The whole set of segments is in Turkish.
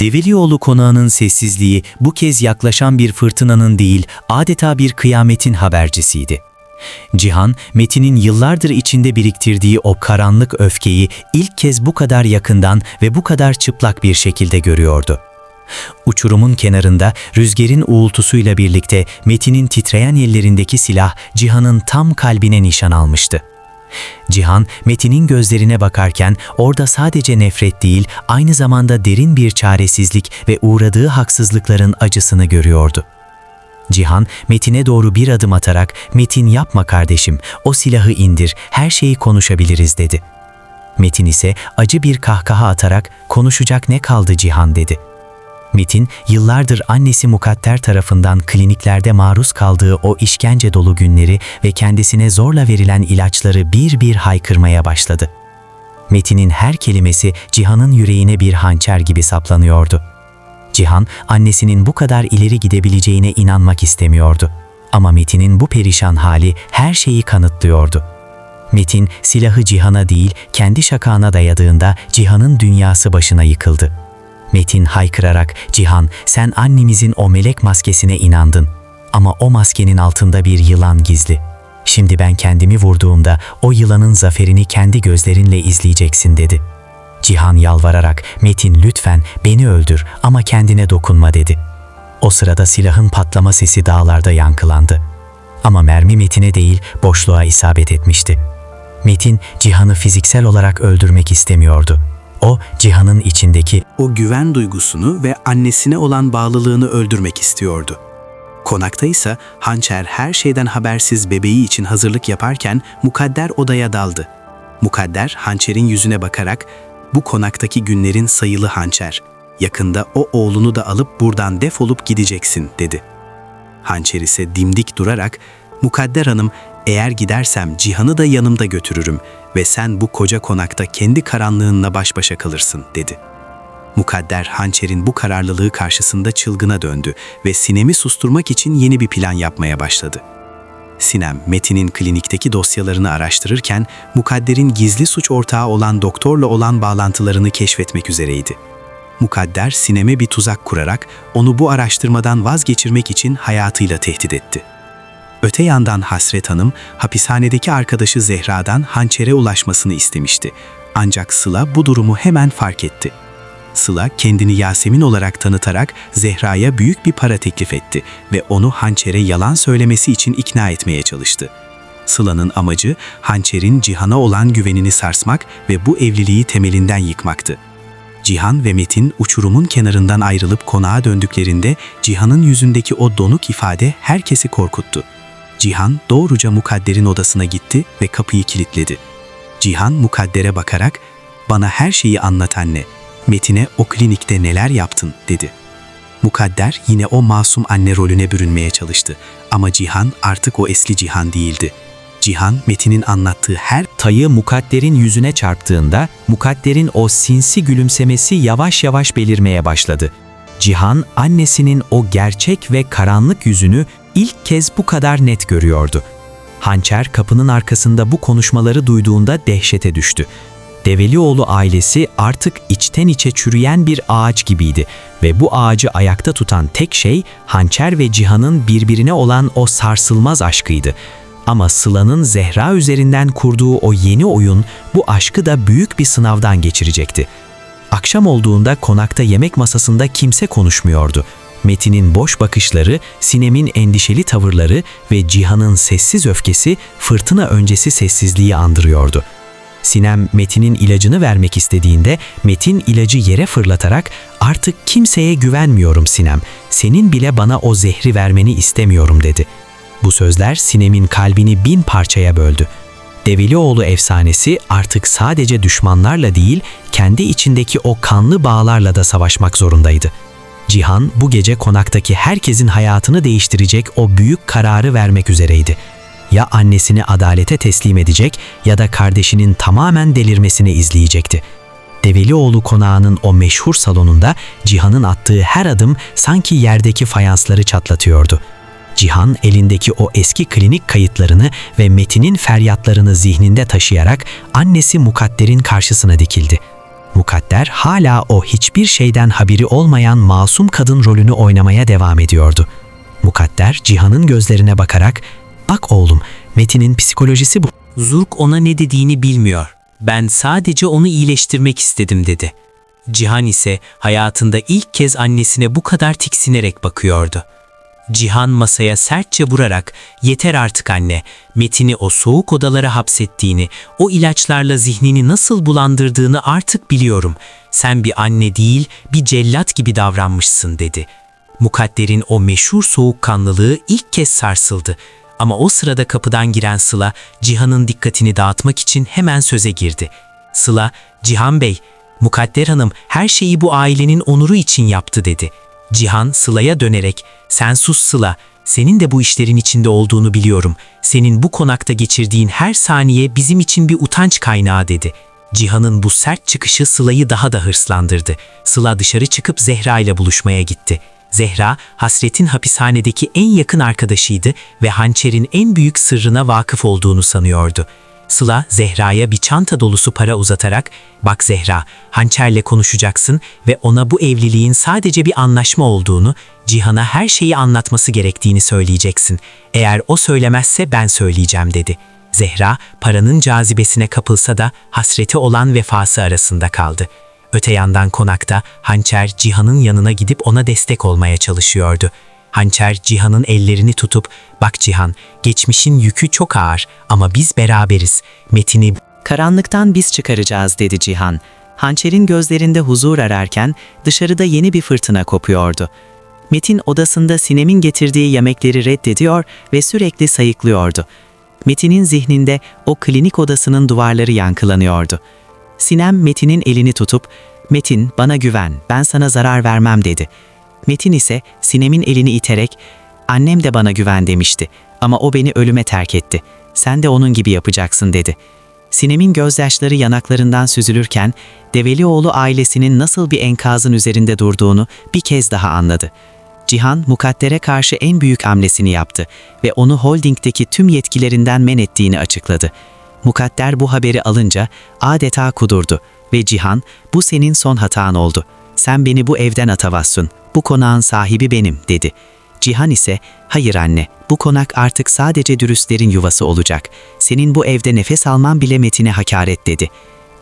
Develioğlu konağının sessizliği bu kez yaklaşan bir fırtınanın değil, adeta bir kıyametin habercisiydi. Cihan, Metin'in yıllardır içinde biriktirdiği o karanlık öfkeyi ilk kez bu kadar yakından ve bu kadar çıplak bir şekilde görüyordu. Uçurumun kenarında rüzgarın uğultusuyla birlikte Metin'in titreyen ellerindeki silah Cihan'ın tam kalbine nişan almıştı. Cihan, Metin'in gözlerine bakarken orada sadece nefret değil, aynı zamanda derin bir çaresizlik ve uğradığı haksızlıkların acısını görüyordu. Cihan, Metin'e doğru bir adım atarak, ''Metin yapma kardeşim, o silahı indir, her şeyi konuşabiliriz.'' dedi. Metin ise acı bir kahkaha atarak, ''Konuşacak ne kaldı Cihan?'' dedi. Metin, yıllardır annesi Mukadder tarafından kliniklerde maruz kaldığı o işkence dolu günleri ve kendisine zorla verilen ilaçları bir bir haykırmaya başladı. Metin'in her kelimesi Cihan'ın yüreğine bir hançer gibi saplanıyordu. Cihan, annesinin bu kadar ileri gidebileceğine inanmak istemiyordu. Ama Metin'in bu perişan hali her şeyi kanıtlıyordu. Metin, silahı Cihan'a değil, kendi şakağına dayadığında Cihan'ın dünyası başına yıkıldı. Metin haykırarak, Cihan sen annemizin o melek maskesine inandın. Ama o maskenin altında bir yılan gizli. Şimdi ben kendimi vurduğumda o yılanın zaferini kendi gözlerinle izleyeceksin dedi. Cihan yalvararak, Metin lütfen beni öldür ama kendine dokunma dedi. O sırada silahın patlama sesi dağlarda yankılandı. Ama mermi Metin'e değil boşluğa isabet etmişti. Metin Cihan'ı fiziksel olarak öldürmek istemiyordu. O, Cihan'ın içindeki o güven duygusunu ve annesine olan bağlılığını öldürmek istiyordu. Konakta ise Hançer her şeyden habersiz bebeği için hazırlık yaparken Mukadder odaya daldı. Mukadder Hançer'in yüzüne bakarak bu konaktaki günlerin sayılı Hançer. Yakında o oğlunu da alıp buradan defolup gideceksin dedi. Hançer ise dimdik durarak Mukadder Hanım eğer gidersem Cihan'ı da yanımda götürürüm ve sen bu koca konakta kendi karanlığınla baş başa kalırsın dedi. Mukadder hançerin bu kararlılığı karşısında çılgına döndü ve Sinem'i susturmak için yeni bir plan yapmaya başladı. Sinem, Metin'in klinikteki dosyalarını araştırırken Mukadder'in gizli suç ortağı olan doktorla olan bağlantılarını keşfetmek üzereydi. Mukadder, Sinem'e bir tuzak kurarak onu bu araştırmadan vazgeçirmek için hayatıyla tehdit etti. Öte yandan Hasret Hanım, hapishanedeki arkadaşı Zehra'dan hançere ulaşmasını istemişti. Ancak Sıla bu durumu hemen fark etti. Sıla kendini Yasemin olarak tanıtarak Zehra'ya büyük bir para teklif etti ve onu hançere yalan söylemesi için ikna etmeye çalıştı. Sıla'nın amacı hançerin Cihan'a olan güvenini sarsmak ve bu evliliği temelinden yıkmaktı. Cihan ve Metin uçurumun kenarından ayrılıp konağa döndüklerinde Cihan'ın yüzündeki o donuk ifade herkesi korkuttu. Cihan doğruca Mukadder'in odasına gitti ve kapıyı kilitledi. Cihan Mukadder'e bakarak ''Bana her şeyi anlat anne. Metin'e o klinikte neler yaptın?'' dedi. Mukadder yine o masum anne rolüne bürünmeye çalıştı. Ama Cihan artık o eski Cihan değildi. Cihan, Metin'in anlattığı her tayı Mukadder'in yüzüne çarptığında Mukadder'in o sinsi gülümsemesi yavaş yavaş belirmeye başladı. Cihan annesinin o gerçek ve karanlık yüzünü ilk kez bu kadar net görüyordu. Hançer kapının arkasında bu konuşmaları duyduğunda dehşete düştü. Develioğlu ailesi artık içten içe çürüyen bir ağaç gibiydi ve bu ağacı ayakta tutan tek şey Hançer ve Cihan'ın birbirine olan o sarsılmaz aşkıydı. Ama Sıla'nın Zehra üzerinden kurduğu o yeni oyun bu aşkı da büyük bir sınavdan geçirecekti. Akşam olduğunda konakta yemek masasında kimse konuşmuyordu. Metin'in boş bakışları, Sinem'in endişeli tavırları ve Cihan'ın sessiz öfkesi fırtına öncesi sessizliği andırıyordu. Sinem Metin'in ilacını vermek istediğinde Metin ilacı yere fırlatarak "Artık kimseye güvenmiyorum Sinem. Senin bile bana o zehri vermeni istemiyorum." dedi. Bu sözler Sinem'in kalbini bin parçaya böldü. Develioğlu efsanesi artık sadece düşmanlarla değil, kendi içindeki o kanlı bağlarla da savaşmak zorundaydı. Cihan bu gece konaktaki herkesin hayatını değiştirecek o büyük kararı vermek üzereydi. Ya annesini adalete teslim edecek ya da kardeşinin tamamen delirmesini izleyecekti. Develioğlu konağının o meşhur salonunda Cihan'ın attığı her adım sanki yerdeki fayansları çatlatıyordu. Cihan elindeki o eski klinik kayıtlarını ve Metin'in feryatlarını zihninde taşıyarak annesi Mukadder'in karşısına dikildi. Mukadder hala o hiçbir şeyden haberi olmayan masum kadın rolünü oynamaya devam ediyordu. Mukadder Cihan'ın gözlerine bakarak "Bak oğlum, Metin'in psikolojisi bu." Zurk ona ne dediğini bilmiyor. Ben sadece onu iyileştirmek istedim dedi. Cihan ise hayatında ilk kez annesine bu kadar tiksinerek bakıyordu. Cihan masaya sertçe vurarak yeter artık anne, Metin'i o soğuk odalara hapsettiğini, o ilaçlarla zihnini nasıl bulandırdığını artık biliyorum. Sen bir anne değil, bir cellat gibi davranmışsın dedi. Mukadder'in o meşhur soğukkanlılığı ilk kez sarsıldı. Ama o sırada kapıdan giren Sıla, Cihan'ın dikkatini dağıtmak için hemen söze girdi. Sıla, Cihan Bey, Mukadder Hanım her şeyi bu ailenin onuru için yaptı dedi. Cihan Sıla'ya dönerek, sen sus Sıla, senin de bu işlerin içinde olduğunu biliyorum. Senin bu konakta geçirdiğin her saniye bizim için bir utanç kaynağı dedi. Cihan'ın bu sert çıkışı Sıla'yı daha da hırslandırdı. Sıla dışarı çıkıp Zehra ile buluşmaya gitti. Zehra, Hasret'in hapishanedeki en yakın arkadaşıydı ve hançerin en büyük sırrına vakıf olduğunu sanıyordu. Sıla, Zehra'ya bir çanta dolusu para uzatarak, ''Bak Zehra, hançerle konuşacaksın ve ona bu evliliğin sadece bir anlaşma olduğunu, Cihan'a her şeyi anlatması gerektiğini söyleyeceksin. Eğer o söylemezse ben söyleyeceğim.'' dedi. Zehra, paranın cazibesine kapılsa da hasreti olan vefası arasında kaldı. Öte yandan konakta Hançer Cihan'ın yanına gidip ona destek olmaya çalışıyordu. Hançer Cihan'ın ellerini tutup "Bak Cihan, geçmişin yükü çok ağır ama biz beraberiz. Metin'i Karanlıktan biz çıkaracağız dedi Cihan. Hançer'in gözlerinde huzur ararken dışarıda yeni bir fırtına kopuyordu. Metin odasında Sinem'in getirdiği yemekleri reddediyor ve sürekli sayıklıyordu. Metin'in zihninde o klinik odasının duvarları yankılanıyordu. Sinem Metin'in elini tutup "Metin, bana güven, ben sana zarar vermem." dedi. Metin ise Sinem'in elini iterek "Annem de bana güven demişti ama o beni ölüme terk etti. Sen de onun gibi yapacaksın." dedi. Sinem'in gözyaşları yanaklarından süzülürken Develioğlu ailesinin nasıl bir enkazın üzerinde durduğunu bir kez daha anladı. Cihan, Mukadder'e karşı en büyük hamlesini yaptı ve onu holdingdeki tüm yetkilerinden men ettiğini açıkladı. Mukadder bu haberi alınca adeta kudurdu ve Cihan, bu senin son hatan oldu. Sen beni bu evden atavassun, bu konağın sahibi benim dedi. Cihan ise, hayır anne, bu konak artık sadece dürüstlerin yuvası olacak. Senin bu evde nefes alman bile Metin'e hakaret dedi.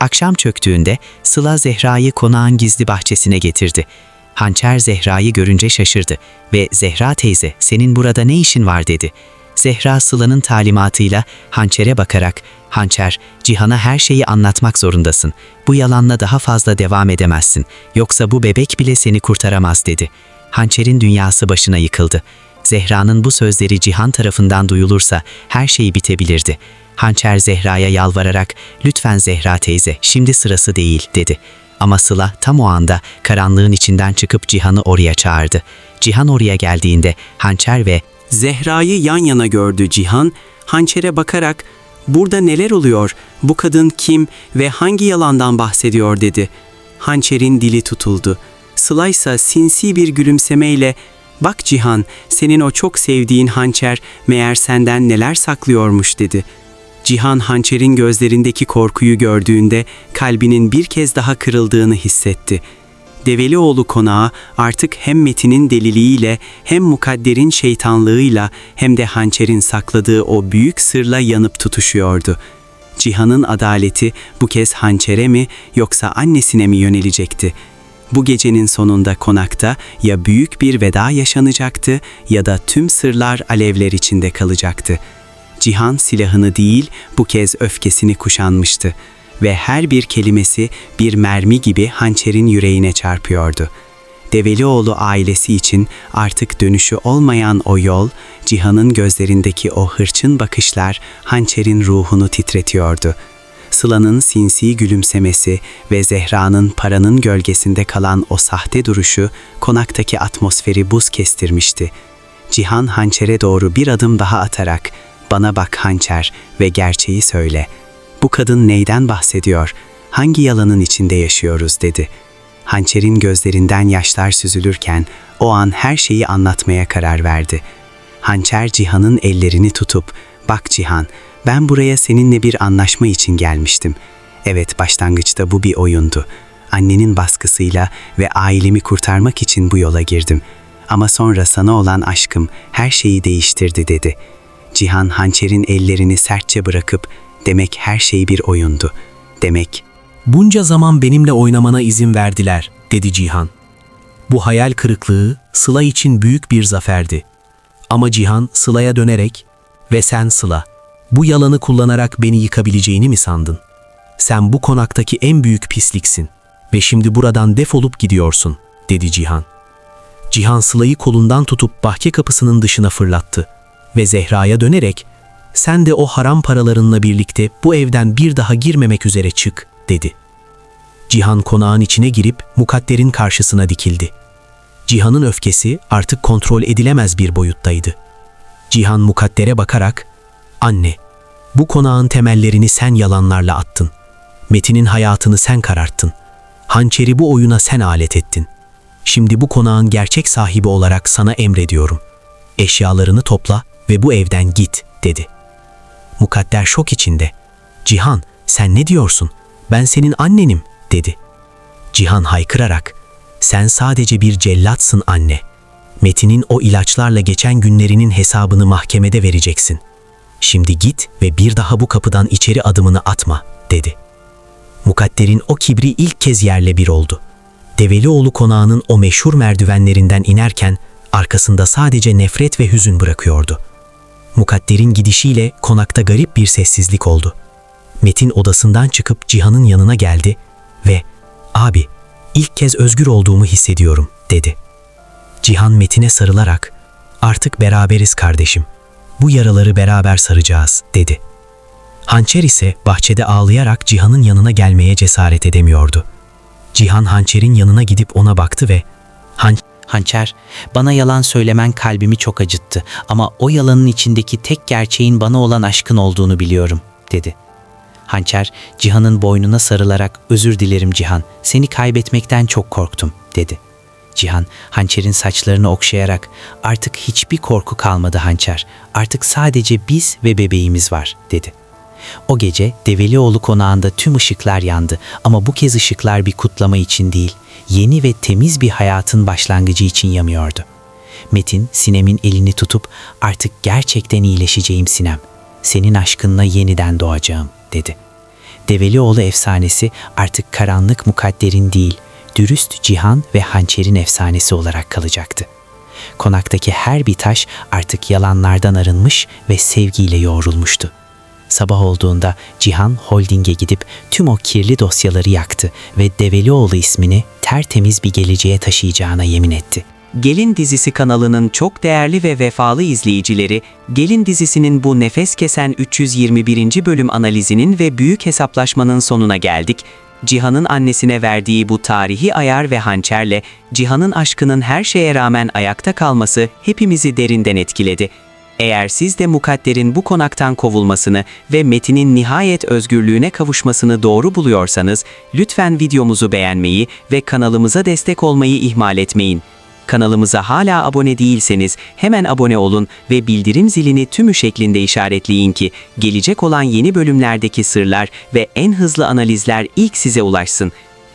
Akşam çöktüğünde Sıla Zehra'yı konağın gizli bahçesine getirdi. Hançer Zehra'yı görünce şaşırdı ve Zehra teyze senin burada ne işin var dedi. Zehra Sıla'nın talimatıyla hançere bakarak Hançer, Cihan'a her şeyi anlatmak zorundasın. Bu yalanla daha fazla devam edemezsin. Yoksa bu bebek bile seni kurtaramaz dedi. Hançer'in dünyası başına yıkıldı. Zehra'nın bu sözleri Cihan tarafından duyulursa her şey bitebilirdi. Hançer Zehra'ya yalvararak "Lütfen Zehra teyze, şimdi sırası değil." dedi. Ama Sıla tam o anda karanlığın içinden çıkıp Cihan'ı oraya çağırdı. Cihan oraya geldiğinde Hançer ve Zehra'yı yan yana gördü Cihan, hançere bakarak ''Burada neler oluyor, bu kadın kim ve hangi yalandan bahsediyor?'' dedi. Hançerin dili tutuldu. Sıla ise sinsi bir gülümsemeyle ''Bak Cihan, senin o çok sevdiğin hançer meğer senden neler saklıyormuş.'' dedi. Cihan hançerin gözlerindeki korkuyu gördüğünde kalbinin bir kez daha kırıldığını hissetti. Develioğlu konağı artık hem Metin'in deliliğiyle hem Mukadder'in şeytanlığıyla hem de hançerin sakladığı o büyük sırla yanıp tutuşuyordu. Cihan'ın adaleti bu kez hançere mi yoksa annesine mi yönelecekti? Bu gecenin sonunda konakta ya büyük bir veda yaşanacaktı ya da tüm sırlar alevler içinde kalacaktı. Cihan silahını değil bu kez öfkesini kuşanmıştı ve her bir kelimesi bir mermi gibi hançerin yüreğine çarpıyordu. Develioğlu ailesi için artık dönüşü olmayan o yol, Cihan'ın gözlerindeki o hırçın bakışlar hançerin ruhunu titretiyordu. Sıla'nın sinsi gülümsemesi ve Zehra'nın paranın gölgesinde kalan o sahte duruşu konaktaki atmosferi buz kestirmişti. Cihan hançere doğru bir adım daha atarak ''Bana bak hançer ve gerçeği söyle. Bu kadın neyden bahsediyor? Hangi yalanın içinde yaşıyoruz?'' dedi. Hançer'in gözlerinden yaşlar süzülürken o an her şeyi anlatmaya karar verdi. Hançer Cihan'ın ellerini tutup ''Bak Cihan, ben buraya seninle bir anlaşma için gelmiştim. Evet başlangıçta bu bir oyundu. Annenin baskısıyla ve ailemi kurtarmak için bu yola girdim. Ama sonra sana olan aşkım her şeyi değiştirdi dedi. Cihan hançerin ellerini sertçe bırakıp demek her şey bir oyundu. Demek Bunca zaman benimle oynamana izin verdiler, dedi Cihan. Bu hayal kırıklığı Sıla için büyük bir zaferdi. Ama Cihan Sıla'ya dönerek ve sen Sıla, bu yalanı kullanarak beni yıkabileceğini mi sandın? Sen bu konaktaki en büyük pisliksin ve şimdi buradan defolup gidiyorsun, dedi Cihan. Cihan Sıla'yı kolundan tutup bahçe kapısının dışına fırlattı ve Zehra'ya dönerek sen de o haram paralarınla birlikte bu evden bir daha girmemek üzere çık, dedi. Cihan konağın içine girip mukadderin karşısına dikildi. Cihan'ın öfkesi artık kontrol edilemez bir boyuttaydı. Cihan mukaddere bakarak, ''Anne, bu konağın temellerini sen yalanlarla attın. Metin'in hayatını sen kararttın. Hançeri bu oyuna sen alet ettin. Şimdi bu konağın gerçek sahibi olarak sana emrediyorum. Eşyalarını topla ve bu evden git.'' dedi. Mukadder şok içinde. Cihan, sen ne diyorsun? Ben senin annenim, dedi. Cihan haykırarak, sen sadece bir cellatsın anne. Metin'in o ilaçlarla geçen günlerinin hesabını mahkemede vereceksin. Şimdi git ve bir daha bu kapıdan içeri adımını atma, dedi. Mukadder'in o kibri ilk kez yerle bir oldu. Develioğlu konağının o meşhur merdivenlerinden inerken arkasında sadece nefret ve hüzün bırakıyordu. Mukadder'in gidişiyle konakta garip bir sessizlik oldu. Metin odasından çıkıp Cihan'ın yanına geldi ve ''Abi, ilk kez özgür olduğumu hissediyorum.'' dedi. Cihan Metin'e sarılarak ''Artık beraberiz kardeşim. Bu yaraları beraber saracağız.'' dedi. Hançer ise bahçede ağlayarak Cihan'ın yanına gelmeye cesaret edemiyordu. Cihan Hançer'in yanına gidip ona baktı ve ''Han Hançer, bana yalan söylemen kalbimi çok acıttı ama o yalanın içindeki tek gerçeğin bana olan aşkın olduğunu biliyorum, dedi. Hançer, Cihan'ın boynuna sarılarak özür dilerim Cihan, seni kaybetmekten çok korktum, dedi. Cihan, Hançer'in saçlarını okşayarak artık hiçbir korku kalmadı Hançer, artık sadece biz ve bebeğimiz var, dedi. O gece Develioğlu konağında tüm ışıklar yandı ama bu kez ışıklar bir kutlama için değil, yeni ve temiz bir hayatın başlangıcı için yanıyordu. Metin, Sinem'in elini tutup artık gerçekten iyileşeceğim Sinem, senin aşkınla yeniden doğacağım dedi. Develioğlu efsanesi artık karanlık mukadderin değil, dürüst cihan ve hançerin efsanesi olarak kalacaktı. Konaktaki her bir taş artık yalanlardan arınmış ve sevgiyle yoğrulmuştu. Sabah olduğunda Cihan Holding'e gidip tüm o kirli dosyaları yaktı ve Develioğlu ismini tertemiz bir geleceğe taşıyacağına yemin etti. Gelin dizisi kanalının çok değerli ve vefalı izleyicileri, Gelin dizisinin bu nefes kesen 321. bölüm analizinin ve büyük hesaplaşmanın sonuna geldik. Cihan'ın annesine verdiği bu tarihi ayar ve hançerle Cihan'ın aşkının her şeye rağmen ayakta kalması hepimizi derinden etkiledi. Eğer siz de Mukadder'in bu konaktan kovulmasını ve Metin'in nihayet özgürlüğüne kavuşmasını doğru buluyorsanız, lütfen videomuzu beğenmeyi ve kanalımıza destek olmayı ihmal etmeyin. Kanalımıza hala abone değilseniz hemen abone olun ve bildirim zilini tümü şeklinde işaretleyin ki gelecek olan yeni bölümlerdeki sırlar ve en hızlı analizler ilk size ulaşsın.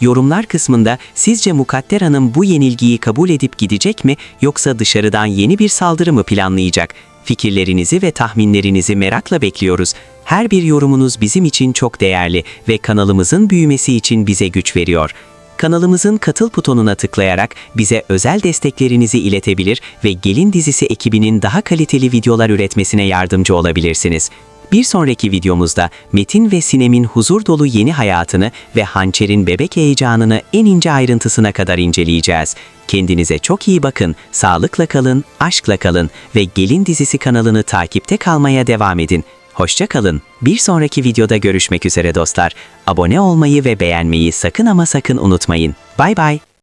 Yorumlar kısmında sizce Mukadder Hanım bu yenilgiyi kabul edip gidecek mi yoksa dışarıdan yeni bir saldırı mı planlayacak? Fikirlerinizi ve tahminlerinizi merakla bekliyoruz. Her bir yorumunuz bizim için çok değerli ve kanalımızın büyümesi için bize güç veriyor. Kanalımızın katıl butonuna tıklayarak bize özel desteklerinizi iletebilir ve Gelin dizisi ekibinin daha kaliteli videolar üretmesine yardımcı olabilirsiniz. Bir sonraki videomuzda Metin ve Sinem'in huzur dolu yeni hayatını ve Hançer'in bebek heyecanını en ince ayrıntısına kadar inceleyeceğiz. Kendinize çok iyi bakın, sağlıkla kalın, aşkla kalın ve Gelin dizisi kanalını takipte kalmaya devam edin. Hoşça kalın. Bir sonraki videoda görüşmek üzere dostlar. Abone olmayı ve beğenmeyi sakın ama sakın unutmayın. Bay bay.